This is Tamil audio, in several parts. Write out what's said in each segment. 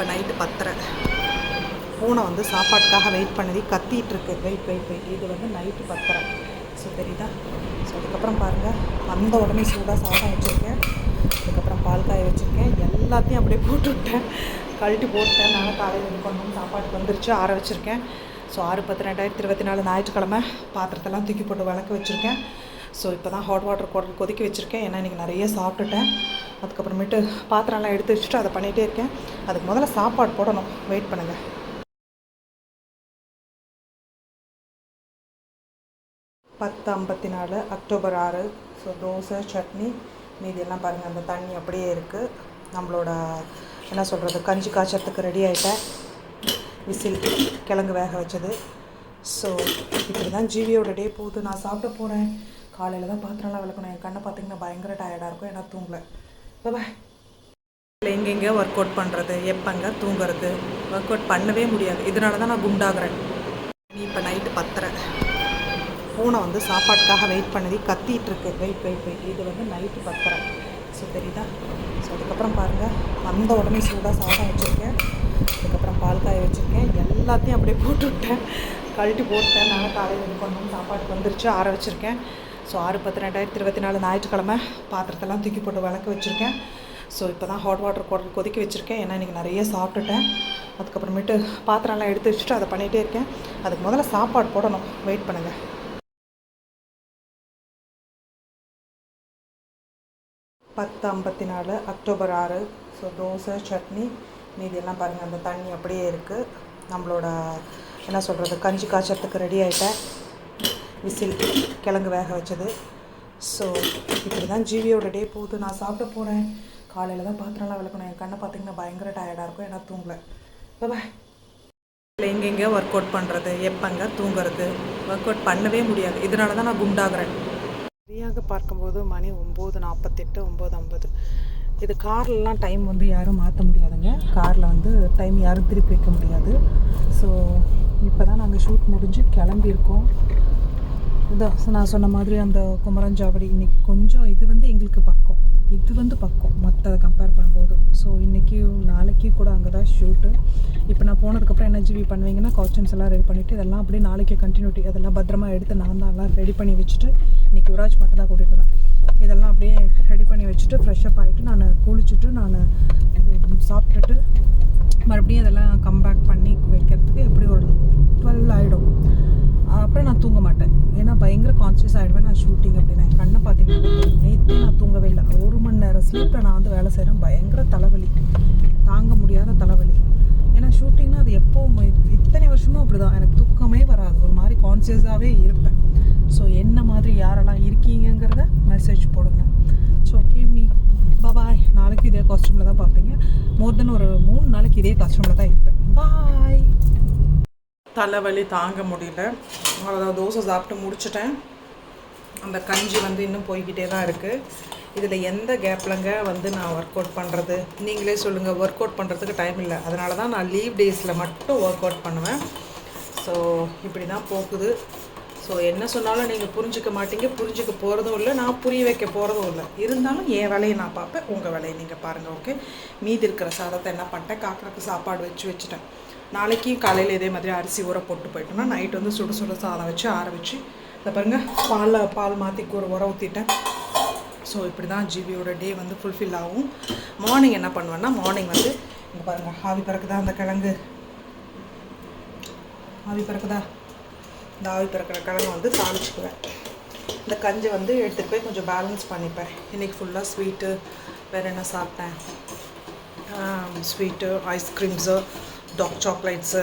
இப்போ நைட்டு பத்தரை. பூனை வந்து சாப்பாட்டுக்காக வெயிட் பண்ணி கத்திட்டு இருக்கு வெயிட் வெயிட் வெயிட். இது வந்து நைட்டு பத்தரை. ஸோ தெரியுதா? ஸோ அதுக்கப்புறம் பாருங்கள் வந்த உடனே சூடாக சாதம் வச்சுருக்கேன். அதுக்கப்புறம் பால் காய வச்சுருக்கேன். எல்லாத்தையும் அப்படியே போட்டு விட்டேன் கழட்டி போட்டேன் நான் காலையில் இது பண்ணணும் சாப்பாட்டுக்கு வந்துருச்சு. ஆற வச்சுருக்கேன். ஸோ ஆறு பத்து ரெண்டாயிரத்தி இருபத்தி நாலு ஞாயிற்றுக்கிழமை பாத்திரத்தெல்லாம் தூக்கி போட்டு விளக்க வச்சுருக்கேன். ஸோ இப்போ தான் ஹாட் வாட்டர் கொதிக்க வச்சுருக்கேன். ஏன்னா இன்றைக்கி நிறைய சாப்பிட்டுட்டேன். அதுக்கப்புறமேட்டு பாத்திரம்லாம் எடுத்து வச்சுட்டு அதை பண்ணிகிட்டே இருக்கேன். அதுக்கு முதல்ல சாப்பாடு போடணும். வெயிட் பண்ணுங்கள் பத்து ஐம்பத்தி நாலு அக்டோபர் ஆறு. ஸோ தோசை சட்னி மீதி எல்லாம் பாருங்கள் அந்த தண்ணி அப்படியே இருக்குது நம்மளோட என்ன சொல்கிறது கஞ்சி காய்ச்சறதுக்கு ரெடி ஆகிட்டேன் விசில் கிழங்கு வேக வச்சது. ஸோ இப்படி தான் ஜீவியோட டே போகுது. நான் சாப்பிட போகிறேன் காலையில் தான் பாத்திரம்லாம் விளக்கணும். என் கண்ணை பார்த்தீங்கன்னா பயங்கர டயர்டாக இருக்கும். ஏன்னா தூங்கலை. பாய் எங்கெங்கே ஒர்க் அவுட் பண்ணுறது எப்பங்க தூங்குறது? ஒர்க் அவுட் பண்ணவே முடியாது. இதனால தான் நான் குண்டாகிறேன். இப்போ நைட்டு பத்தரை. பூனை வந்து சாப்பாட்டுக்காக வெயிட் பண்ணி கத்திட்டு இருக்கு வெயிட் வெயிட் வெயிட் இது வந்து நைட்டு பத்தரை. ஸோ தெரியுதா? ஸோ அதுக்கப்புறம் பாருங்கள் வந்த உடனே சூடாக சாதம் வச்சுருக்கேன். அதுக்கப்புறம் பால் காய வச்சுருக்கேன். எல்லாத்தையும் அப்படியே போட்டு விட்டேன் கழட்டி போட்டேன். நான் காலையில் இது பண்ணணும் சாப்பாட்டுக்கு வந்துருச்சு. ஆற வச்சுருக்கேன். ஸோ ஆறு பத்து ரெண்டாயிரத்தி இருபத்தி நாலு ஞாயிற்றுக்கிழமை பாத்திரத்தெல்லாம் தூக்கி போட்டு விளக்க வச்சுருக்கேன். ஸோ இப்போ தான் ஹாட் வாட்டர் கொ கொதிக்க வச்சுருக்கேன். ஏன்னா இன்றைக்கி நிறைய சாப்பிட்டுட்டேன். அதுக்கப்புறமேட்டு பாத்திரம்லாம் எடுத்து வச்சுட்டு அதை பண்ணிகிட்டே இருக்கேன். அதுக்கு முதல்ல சாப்பாடு போடணும். வெயிட் பண்ணுங்கள் பத்து ஐம்பத்தி நாலு அக்டோபர் ஆறு. ஸோ தோசை சட்னி மீதி எல்லாம் பாருங்கள் அந்த தண்ணி அப்படியே இருக்குது நம்மளோட என்ன சொல்கிறது கஞ்சி காய்ச்சறதுக்கு ரெடி ஆகிட்டேன் விசில் கிழங்கு வேக வச்சது. ஸோ இப்படி தான் ஜீவியோட டே போகுது. நான் சாப்பிட போகிறேன் காலையில் தான் பாத்திரம்லாம் விளக்கணும். என் கண்ணை பார்த்தீங்கன்னா பயங்கர டயர்டாக இருக்கும். ஏன்னா தூங்கலை. பாய் எங்கெங்கே ஒர்க் அவுட் பண்ணுறது எப்பங்க தூங்குறது? ஒர்க் அவுட் பண்ணவே முடியாது. இதனால தான் நான் குண்டாகிறேன். சரியாக பார்க்கும்போது மணி ஒம்பது நாற்பத்தெட்டு ஒம்பது ஐம்பது. இது கார்லலாம் டைம் வந்து யாரும் மாற்ற முடியாதுங்க. காரில் வந்து டைம் யாரும் திருப்பி வைக்க முடியாது. ஸோ இப்போ தான் நாங்கள் ஷூட் முடிஞ்சு கிளம்பியிருக்கோம். இதோ நான் சொன்ன மாதிரி அந்த குமரஞ்சாவடி இன்றைக்கி கொஞ்சம் இது வந்து எங்களுக்கு பக்கம். இது வந்து பக்கம். மற்றதை கம்பேர் பண்ணும்போது. ஸோ இன்றைக்கி நாளைக்கு கூட அங்கே தான் ஷூட்டு இப்போ நான் போனதுக்கப்புறம் என்ன ஜிவி பண்ணுவீங்கன்னா காஸ்டியூம்ஸ் எல்லாம் ரெடி பண்ணிவிட்டு இதெல்லாம் அப்படியே நாளைக்கு கண்டினியூட்டி அதெல்லாம் பத்திரமா எடுத்து நான் தான் எல்லாம் ரெடி பண்ணி வச்சுட்டு இன்றைக்கி யுவராஜ் மட்டும் தான் கூட்டிகிட்டு வந்தேன். இதெல்லாம் அப்படியே ரெடி பண்ணி வச்சுட்டு ஃப்ரெஷ்அப் ஆகிட்டு நான் குளிச்சுட்டு நான் சாப்பிட்டுட்டு மறுபடியும் இதெல்லாம் கம்பேக் பண்ணி வைக்கிறதுக்கு எப்படி ஒரு டுவெல் ஆகிடும் அப்புறம் நான் தூங்க மாட்டேன். ஏன்னா பயங்கர கான்சியஸ் ஆகிடுவேன் நான் ஷூட்டிங் அப்படின்னா என் கண்ணை பார்த்தீங்கன்னா நேற்றே நான் தூங்கவே இல்லை. ஒரு மணி நேரம் ஸ்லீப்பில் நான் வந்து வேலை செய்கிறேன் பயங்கர தலைவலி. தாங்க முடியாத தலைவலி. ஏன்னா ஷூட்டிங்னா அது எப்போ இத்தனை வருஷமும் அப்படி தான் எனக்கு தூக்கமே வராது. ஒரு மாதிரி கான்சியஸாகவே இருப்பேன். ஸோ என்ன மாதிரி யாரெல்லாம் இருக்கீங்கங்கிறத மெசேஜ் போடுங்க. ஸோ ஓகே மீ பாய் நாளைக்கு இதே காஸ்ட்யூமில் தான் பார்ப்பீங்க. மோர் தென் ஒரு மூணு நாளைக்கு இதே காஸ்ட்யூமில் தான் இருப்பேன். தலைவலி தாங்க முடியல. அவ்வளோதான் தோசை சாப்பிட்டு முடிச்சிட்டேன். அந்த கஞ்சி வந்து இன்னும் போய்கிட்டே தான் இருக்குது இதில் எந்த கேப்லங்க வந்து நான் ஒர்க் அவுட் பண்ணுறது நீங்களே சொல்லுங்கள் ஒர்க் அவுட் பண்ணுறதுக்கு டைம் இல்லை. அதனால தான் நான் லீவ் டேஸில் மட்டும் ஒர்க் அவுட் பண்ணுவேன். ஸோ இப்படி தான் போகுது. ஸோ என்ன சொன்னாலும் நீங்கள் புரிஞ்சுக்க மாட்டீங்க. புரிஞ்சிக்க போகிறதும் இல்லை. நான் புரிய வைக்க போகிறதும் இல்லை. இருந்தாலும் என் வேலையை நான் பார்ப்பேன். உங்கள் வேலையை நீங்கள் பாருங்கள் ஓகே மீதி இருக்கிற சாதத்தை என்ன பண்ணிட்டேன்? காக்காக்கு சாப்பாடு வச்சு வச்சுட்டேன். நாளைக்கு காலையில் இதே மாதிரி அரிசி ஊற போட்டு போயிட்டோம்னா நைட் வந்து சுட சுட சாதம் வச்சு ஆற வச்சு இதை பாருங்கள் பாலில் பால் மாற்றி ஒரு உர ஊற்றிட்டேன் ஸோ இப்படி தான் ஜிபியோட டே வந்து ஃபுல்ஃபில் ஆகும். மார்னிங் என்ன பண்ணுவேன்னா மார்னிங் வந்து இங்கே பாருங்கள் ஆவி பிறக்குதா அந்த கிழங்கு? ஆவி பிறக்குதா? இந்த ஆவி பிறக்கிற கிழங்கு வந்து தாளிச்சுக்குவேன். இந்த கஞ்சி வந்து எடுத்துகிட்டு போய் கொஞ்சம் பேலன்ஸ் பண்ணிப்பேன். இன்றைக்கி ஃபுல்லாக ஸ்வீட்டு வேறு என்ன சாப்பிட்டேன்? ஸ்வீட்டு ஐஸ்கிரீம்ஸு டாக் சாக்லேட்ஸு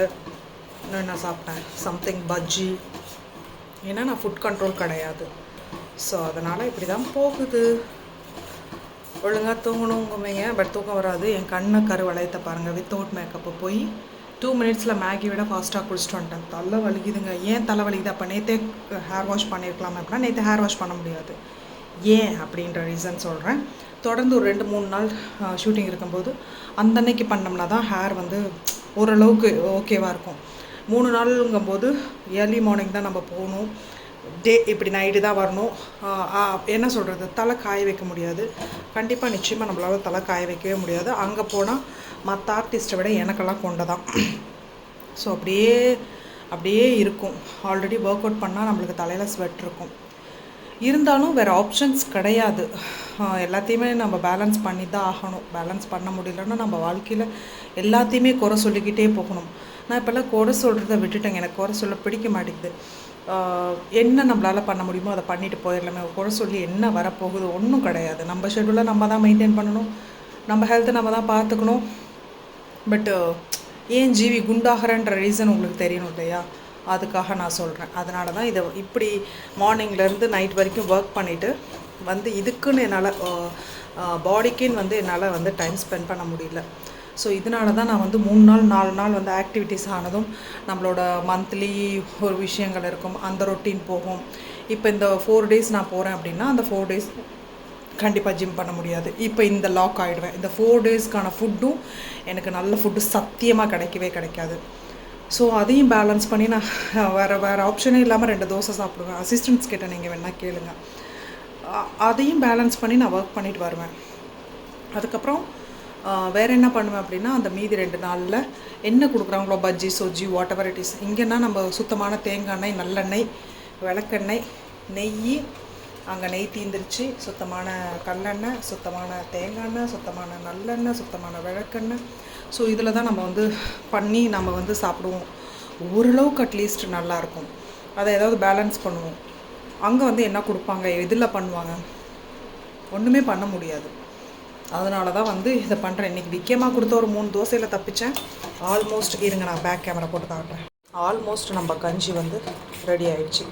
இன்னும் என்ன சாப்பிட்டேன்? சம்திங் பஜ்ஜி ஏன்னா நான் ஃபுட் கண்ட்ரோல் கிடையாது. ஸோ அதனால் இப்படி தான் போகுது ஒழுங்காக தூங்கணுங்குவீங்க பட் தூக்கம் வராது. என் கண்ணை கரு வளையத்தை பாருங்கள் வித்தவுட் மேக்கப்பு போய் டூ மினிட்ஸில் மேகி விட ஃபாஸ்ட்டாக குளிச்சுட்டு வந்துட்டேன். தலை வலிக்குதுங்க. ஏன் தலை வலிக்குது? அப்போ நேற்றே ஹேர் வாஷ் பண்ணியிருக்கலாம் அப்படின்னா நேற்று ஹேர் வாஷ் பண்ண முடியாது. ஏன்? அப்படின்ற ரீசன் சொல்கிறேன் தொடர்ந்து ஒரு ரெண்டு மூணு நாள் ஷூட்டிங் இருக்கும்போது அந்த அன்னைக்கு பண்ணோம்னா தான் ஹேர் வந்து ஓரளவுக்கு ஓகேவாக இருக்கும். மூணு நாளுங்கும்போது ஏர்லி மார்னிங் தான் நம்ம போகணும். டே இப்படி நைட்டு தான் வரணும். என்ன சொல்கிறது தலை காய வைக்க முடியாது. கண்டிப்பாக நிச்சயமாக நம்மளால் தலை காய வைக்கவே முடியாது. அங்கே போனால் மற்ற ஆர்டிஸ்ட்டை விட எனக்கெல்லாம் கொண்டதான். ஸோ அப்படியே அப்படியே இருக்கும். ஆல்ரெடி ஒர்க் அவுட் பண்ணால் நம்மளுக்கு தலையில் ஸ்வெட் இருக்கும். இருந்தாலும் வேறு ஆப்ஷன்ஸ் கிடையாது. எல்லாத்தையுமே நம்ம பேலன்ஸ் பண்ணி தான் ஆகணும். பேலன்ஸ் பண்ண முடியலன்னா நம்ம வாழ்க்கையில் எல்லாத்தையுமே குறை சொல்லிக்கிட்டே போகணும். நான் இப்போல்லாம் குறை சொல்கிறத விட்டுட்டேங்க. எனக்கு குறை சொல்ல பிடிக்க மாட்டேங்குது. என்ன நம்மளால் பண்ண முடியுமோ அதை பண்ணிட்டு போயிடலாமே. குறை சொல்லி என்ன வரப்போகுது ஒன்றும் கிடையாது. நம்ம ஷெடியூலை நம்ம தான் மெயின்டைன் பண்ணணும். நம்ம ஹெல்த்தை நம்ம தான் பார்த்துக்கணும். பட்டு ஏன் ஜீவி குண்டாகிறன்ற ரீசன் உங்களுக்கு தெரியணும் இல்லையா? அதுக்காக நான் சொல்கிறேன் அதனால தான் இதை இப்படி மார்னிங்லேருந்து நைட் வரைக்கும் ஒர்க் பண்ணிவிட்டு வந்து இதுக்குன்னு என்னால் பாடிக்குன்னு வந்து என்னால் வந்து டைம் ஸ்பெண்ட் பண்ண முடியல. ஸோ இதனால தான் நான் வந்து மூணு நாள் நாலு நாள் வந்து ஆக்டிவிட்டீஸ் ஆனதும் நம்மளோட மந்த்லி ஒரு விஷயங்கள் இருக்கும். அந்த ரொட்டீன் போகும். இப்போ இந்த ஃபோர் டேஸ் நான் போகிறேன் அப்படின்னா அந்த ஃபோர் டேஸ் கண்டிப்பாக ஜிம் பண்ண முடியாது. இப்போ இந்த லாக் ஆகிடுவேன் இந்த ஃபோர் டேஸ்க்கான ஃபுட்டும் எனக்கு நல்ல ஃபுட்டு சத்தியமாக கிடைக்கவே கிடைக்காது. ஸோ அதையும் பேலன்ஸ் பண்ணி நான் வேறு வேறு ஆப்ஷனே இல்லாமல் ரெண்டு தோசை சாப்பிடுவேன். அசிஸ்டன்ட்ஸ் கிட்ட நீங்கள் வேணால் கேளுங்க. அதையும் பேலன்ஸ் பண்ணி நான் ஒர்க் பண்ணிட்டு வருவேன். அதுக்கப்புறம் வேறு வேற என்ன பண்ணுவேன் அப்படின்னா அந்த மீதி ரெண்டு நாளில் என்ன கொடுக்குறாங்களோ bajji sojji whatever it is இங்கேன்னா நம்ம சுத்தமான தேங்காய் எண்ணெய் நல்லெண்ணெய் விளக்கெண்ணெய் நெய் அங்கே நெய் தீந்துருச்சு. சுத்தமான கல்லெண்ணெய் சுத்தமான தேங்காய் எண்ணெய் சுத்தமான நல்லெண்ணெய் சுத்தமான விளக்கெண்ணெய் ஸோ இதில் தான் நம்ம வந்து பண்ணி நம்ம வந்து சாப்பிடுவோம். ஓரளவுக்கு அட்லீஸ்ட் நல்லாயிருக்கும் அதை ஏதாவது பேலன்ஸ் பண்ணுவோம். அங்கே வந்து என்ன கொடுப்பாங்க? எதில் பண்ணுவாங்க? ஒன்றுமே பண்ண முடியாது. அதனால தான் வந்து இதை பண்ணுறேன் இன்றைக்கி விக்கியமாக கொடுத்த ஒரு மூணு தோசையில் தப்பித்தேன் ஆல்மோஸ்ட் இருங்க நான் பேக் கேமரா போட்டு காட்டுறேன். ஆல்மோஸ்ட் நம்ம கஞ்சி வந்து ரெடி ஆயிடுச்சு.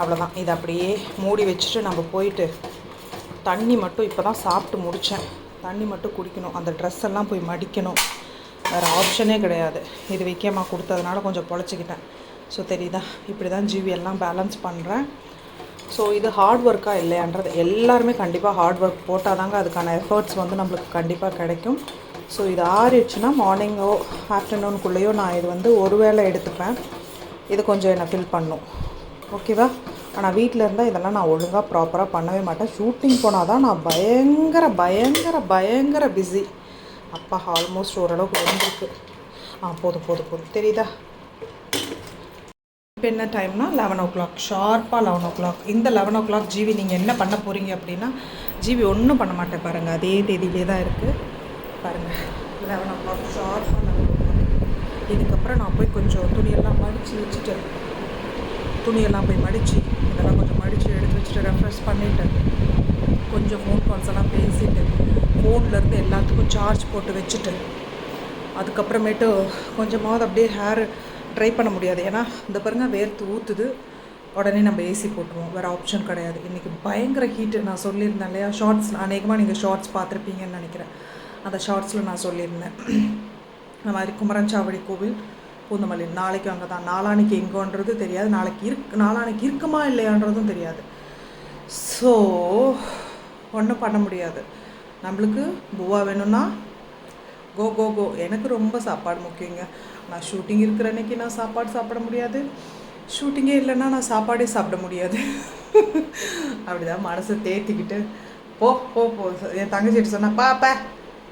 அவ்வளோதான் இதை அப்படியே மூடி வச்சுட்டு நம்ம போயிட்டு தண்ணி மட்டும் இப்போ தான் சாப்பிட்டு முடித்தேன் தண்ணி மட்டும் குடிக்கணும். அந்த ட்ரெஸ் எல்லாம் போய் மடிக்கணும். வேறு ஆப்ஷனே கிடையாது. இது வைக்கியமாக கொடுத்ததுனால கொஞ்சம் பொழைச்சிக்கிட்டேன். ஸோ தெரியுதா? இப்படி தான் ஜிவி எல்லாம் பேலன்ஸ் பண்ணுறேன் ஸோ இது ஹார்ட் ஒர்க்கா இல்லையான்றது எல்லாருமே கண்டிப்பாக ஹார்ட் ஒர்க் போட்டால் தாங்க அதுக்கான எஃபர்ட்ஸ் வந்து நம்மளுக்கு கண்டிப்பாக கிடைக்கும். ஸோ இது ஆறிடுச்சுன்னா மார்னிங்கோ ஆஃப்டர்நூனுக்குள்ளேயோ நான் இது வந்து ஒரு வேளை எடுத்துப்பேன். இது கொஞ்சம் என்னை ஃபில் பண்ணும். ஓகேவா ஆனால் வீட்டில் இருந்தால் இதெல்லாம் நான் ஒழுங்காக ப்ராப்பராக பண்ணவே மாட்டேன். ஷூட்டிங் போனால் தான் நான் பயங்கர பயங்கர பயங்கர பிஸி அப்பா ஆல்மோஸ்ட் ஓரளவுக்கு வந்துருக்கு ஆ போதும் போதும் போதும். தெரியுதா? இப்போ என்ன டைம்னா லெவன் ஓ கிளாக் ஷார்ப்பாக லெவன் ஓ கிளாக் இந்த லெவன் ஓ கிளாக் ஜிவி நீங்கள் என்ன பண்ண போகிறீங்க அப்படின்னா ஜிவி ஒன்றும் பண்ண மாட்டேன் பாருங்கள் அதே தேதியிலே தான் இருக்குது பாருங்கள் லெவன் ஓ கிளாக் ஷார்ப்பாக லெவன் ஓ கிளாக் இதுக்கப்புறம் நான் போய் கொஞ்சம் துணியெல்லாம் மடித்து வச்சுட்டு துணியெல்லாம் போய் மடித்து இதெல்லாம் கொஞ்சம் மடித்து எடுத்து வச்சுட்டு ரெஃப்ரெஷ் பண்ணிவிட்டு கொஞ்சம் ஃபோன் கால்ஸ் எல்லாம் பேசிட்டு ஃபோன்லேருந்து எல்லாத்துக்கும் சார்ஜ் போட்டு வச்சுட்டு அதுக்கப்புறமேட்டு கொஞ்சமாவது அப்படியே ஹேர் ட்ரை பண்ண முடியாது. ஏன்னா இந்த பாருங்கள் வேர்த்து ஊற்றுது உடனே நம்ம ஏசி போட்டுருவோம். வேறு ஆப்ஷன் கிடையாது. இன்றைக்கி பயங்கர ஹீட்டு நான் சொல்லியிருந்தேன் இல்லையா? ஷார்ட்ஸ் அநேகமாக நீங்கள் ஷார்ட்ஸ் பார்த்துருப்பீங்கன்னு நினைக்கிறேன். அந்த ஷார்ட்ஸில் நான் சொல்லியிருந்தேன். இந்த மாதிரி குமரன் சாவடி கோவில் பூந்தமல்லி. நாளைக்கு அங்கே தான் நாளானைக்கு எங்கோன்றது தெரியாது. நாளைக்கு இருக் நாளானைக்கு இருக்குமா இல்லையான்றதும் தெரியாது. ஸோ ஒன்றும் பண்ண முடியாது. நம்மளுக்கு பூவா வேணும்னா கோ கோ கோ எனக்கு ரொம்ப சாப்பாடு முக்கியங்க. நான் ஷூட்டிங் இருக்கிற அன்னைக்கு நான் சாப்பாடு சாப்பிட முடியாது. ஷூட்டிங்கே இல்லைன்னா நான் சாப்பாடே சாப்பிட முடியாது. அப்படிதான் மனசை தேத்திக்கிட்டு போ போ போ. என் தங்கச்சிட்டு சொன்னால் பாப்பேன்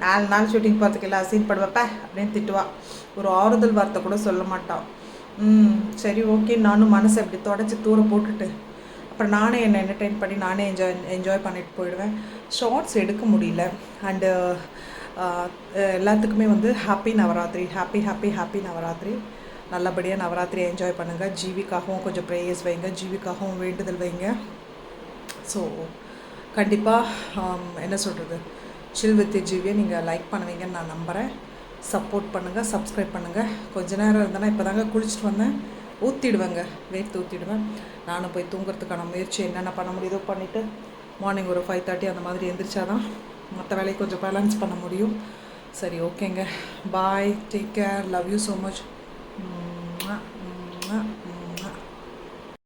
நாலு நாள் ஷூட்டிங் பார்த்துக்கல சீன் படுவப்ப அப்படின்னு திட்டுவா. ஒரு ஆறுதல் வார்த்தை கூட சொல்ல மாட்டான் ம் சரி ஓகே நானும் மனசை அப்படி தொடச்சி தூர போட்டுட்டு அப்புறம் நானே என்னை என்டர்டெயின் பண்ணி நானே என்ஜாய் என்ஜாய் பண்ணிட்டு போயிடுவேன். ஷார்ட்ஸ் எடுக்க முடியல. அண்டு எல்லாத்துக்குமே வந்து happy Navaratri happy happy happy Navaratri. நல்லபடியாக நவராத்திரி என்ஜாய் பண்ணுங்கள் ஜீவிக்காகவும் கொஞ்சம் ப்ரேயர்ஸ் வைங்க. ஜீவிக்காகவும் வேண்டுதல் வைங்க. ஸோ கண்டிப்பாக என்ன சொல்கிறது சில் வித் ஜீவியை நீங்கள் லைக் பண்ணுவீங்கன்னு நான் நம்புகிறேன் சப்போர்ட் பண்ணுங்கள் சப்ஸ்கிரைப் பண்ணுங்கள் கொஞ்ச நேரம் இருந்தேன்னா இப்போ தாங்க குளிச்சுட்டு வந்தேன். ஊற்றிடுவேங்க வேர்த்து ஊற்றிடுவேன் நானும் போய் தூங்குறதுக்கான முயற்சி என்னென்ன பண்ண முடியுதோ பண்ணிவிட்டு மார்னிங் ஒரு ஃபைவ் தேர்ட்டி அந்த மாதிரி எந்திரிச்சாதான் மற்ற வேலையை கொஞ்சம் பேலன்ஸ் பண்ண முடியும். சரி ஓகேங்க. Bye take care love you so much